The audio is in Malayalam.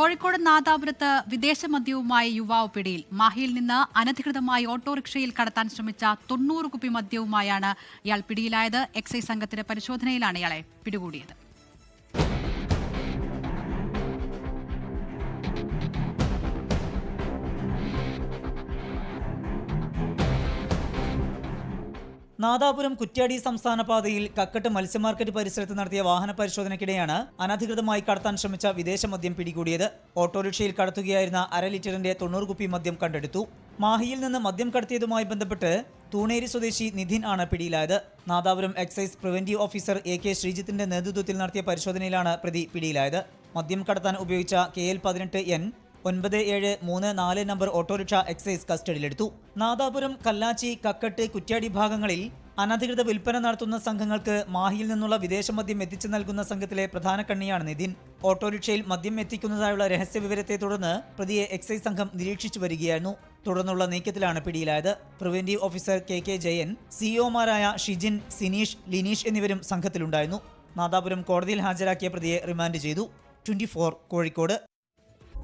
കോഴിക്കോട് നാദാപുരത്ത് വിദേശ മദ്യവുമായി യുവാവ് പിടിയിൽ. മാഹിയിൽ നിന്ന് അനധികൃതമായി ഓട്ടോറിക്ഷയിൽ കടത്താൻ ശ്രമിച്ച തൊണ്ണൂറ് കുപ്പി മദ്യവുമായാണ് ഇയാൾ പിടിയിലായത്. എക്സൈസ് സംഘത്തിന്റെ പരിശോധനയിലാണ് ഇയാളെ പിടികൂടിയത്. നാദാപുരം കുറ്റ്യാടി സംസ്ഥാന പാതയിൽ കക്കട്ട് മത്സ്യമാർക്കറ്റ് പരിസരത്ത് നടത്തിയ വാഹന പരിശോധനയ്ക്കിടെയാണ് അനധികൃതമായി കടത്താൻ ശ്രമിച്ച വിദേശ മദ്യം പിടികൂടിയത്. ഓട്ടോറിക്ഷയിൽ കടത്തുകയായിരുന്ന അര ലിറ്ററിന്റെ തൊണ്ണൂറ് കുപ്പി മദ്യം കണ്ടെടുത്തു. മാഹിയിൽ നിന്ന് മദ്യം കടത്തിയതുമായി ബന്ധപ്പെട്ട് തൂണേരി സ്വദേശി നിധിൻ ആണ് പിടിയിലായത്. Nadapuram excise preventive officer A K ശ്രീജിത്തിന്റെ നേതൃത്വത്തിൽ നടത്തിയ പരിശോധനയിലാണ് പ്രതി പിടിയിലായത്. മദ്യം കടത്താൻ ഉപയോഗിച്ച കെ എൽ പതിനെട്ട് എൻ ഒൻപത് ഏഴ് മൂന്ന് നാല് നമ്പർ ഓട്ടോറിക്ഷ എക്സൈസ് കസ്റ്റഡിയിലെടുത്തു. നാദാപുരം കല്ലാച്ചി കക്കട്ട് കുറ്റ്യാടി ഭാഗങ്ങളിൽ അനധികൃത വിൽപ്പന നടത്തുന്ന സംഘങ്ങൾക്ക് മാഹിയിൽ നിന്നുള്ള വിദേശ മദ്യം എത്തിച്ചു നൽകുന്ന സംഘത്തിലെ പ്രധാന കണ്ണിയാണ് നിതിൻ. ഓട്ടോറിക്ഷയിൽ മദ്യം എത്തിക്കുന്നതായുള്ള രഹസ്യ വിവരത്തെ തുടർന്ന് പ്രതിയെ എക്സൈസ് സംഘം നിരീക്ഷിച്ചു വരികയായിരുന്നു. തുടർന്നുള്ള നീക്കത്തിലാണ് പിടിയിലായത്. Preventive officer K K Jayan സിഇഒമാരായ Shijin Sineesh Lineesh എന്നിവരും സംഘത്തിലുണ്ടായിരുന്നു. നാദാപുരം കോടതിയിൽ ഹാജരാക്കിയ പ്രതിയെ റിമാൻഡ് ചെയ്തു. ട്വന്റി കോഴിക്കോട്.